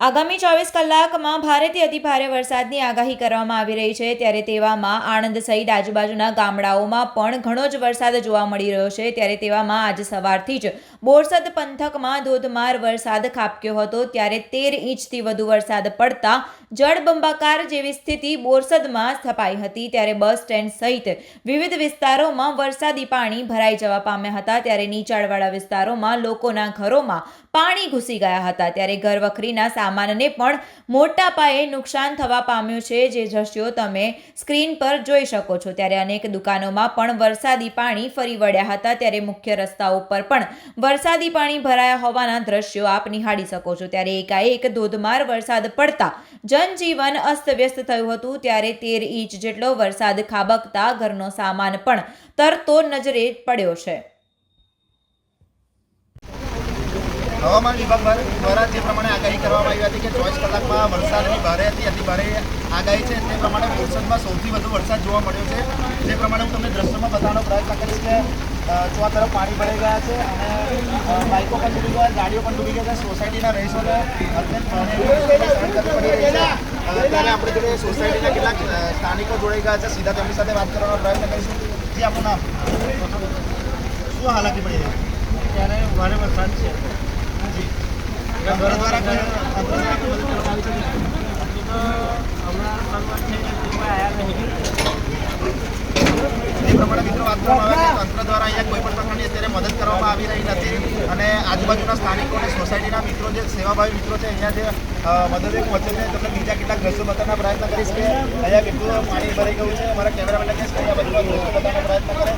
આગામી ચોવીસ કલાકમાં ભારેથી અતિભારે વરસાદની આગાહી કરવામાં આવી રહી છે. ત્યારે તેવામાં આણંદ સહિત આજુબાજુના ગામડાઓમાં પણ ઘણો જ વરસાદ જોવા મળી રહ્યો છે. ત્યારે તેવામાં આજ સવારથી જ બોરસદ પંથકમાં ધોધમાર વરસાદ ખાબક્યો હતો. ત્યારે તેર ઇંચથી વધુ વરસાદ પડતા જળબંબાકાર જેવી સ્થિતિ બોરસદમાં સ્થપાઈ હતી. ત્યારે બસ સ્ટેન્ડ સહિત વિવિધ વિસ્તારોમાં વરસાદી પાણી ભરાઈ જવા પામ્યા હતા. ત્યારે નીચાણવાળા વિસ્તારોમાં લોકોના ઘરોમાં પાણી ઘૂસી ગયા હતા. ત્યારે ઘરવખરીના સામાનને પણ મોટા પાયે નુકસાન થવા પામ્યું છે. જે દ્રશ્યો તમે સ્ક્રીન પર જોઈ શકો છો. ત્યારે અનેક દુકાનોમાં પણ વરસાદી પાણી ફરી વળ્યા હતા. ત્યારે મુખ્ય રસ્તા ઉપર પણ વરસાદી પાણી ભરાયા હોવાના દ્રશ્યો આપ નિહાળી શકો છો. ત્યારે એકાએક ધોધમાર વરસાદ પડતા જનજીવન અસ્તવ્યસ્ત થયું હતું. ત્યારે તેર ઇંચ જેટલો વરસાદ ખાબકતા ઘરનો સામાન પણ તરતો નજરે પડ્યો છે. હવામાન વિભાગ દ્વારા જે પ્રમાણે આગાહી કરવામાં આવી હતી કે ચોવીસ કલાકમાં વરસાદની ભારેથી અતિ ભારે આગાહી છે તે પ્રમાણે બોરસદમાં સૌથી વધુ વરસાદ જોવા મળ્યો છે. જે પ્રમાણે હું તમને દ્રશ્યમાં બતાવવાનો પ્રયત્ન કરીશ કે ચોઆ તરફ પાણી ભરાઈ ગયા છે અને બાઇકો પણ ડૂબી ગયા ગાડીઓ પણ ડૂબી ગયા છે સોસાયટીના રહીશોને અત્યંત ભારે મુશ્કેલી સહન કરવી પડી રહી છે. અ, ત્યારે આપણે જોડે સોસાયટીના કેટલાક સ્થાનિકો જોડાઈ ગયા છે. સીધા તેમની સાથે વાત કરવાનો પ્રયત્ન કરીશું. જી આપણું નામ? શું હાલાકી પડી રહી છે? ત્યારે ભારે વરસાદ છે જી તંત્ર દ્વારા કોઈ તંત્ર દ્વારા કોઈ મદદ કરવામાં આવી રહી નથી અને આજુબાજુના સ્થાનિકો અને સોસાયટીના મિત્રો જે સેવાભાવી મિત્રો છે અહીંયા જે મદદે વચ્ચે છે તમને બીજા કેટલાક દ્રશ્યો બતાવવાનો પ્રયત્ન કરીશ કે અહીંયા કેટલું પાણી ભરાઈ ગયું છે અમારા કેમેરામેન કે અહીંયા બધું દ્રશ્યો બતાવવાનો પ્રયત્ન કરે.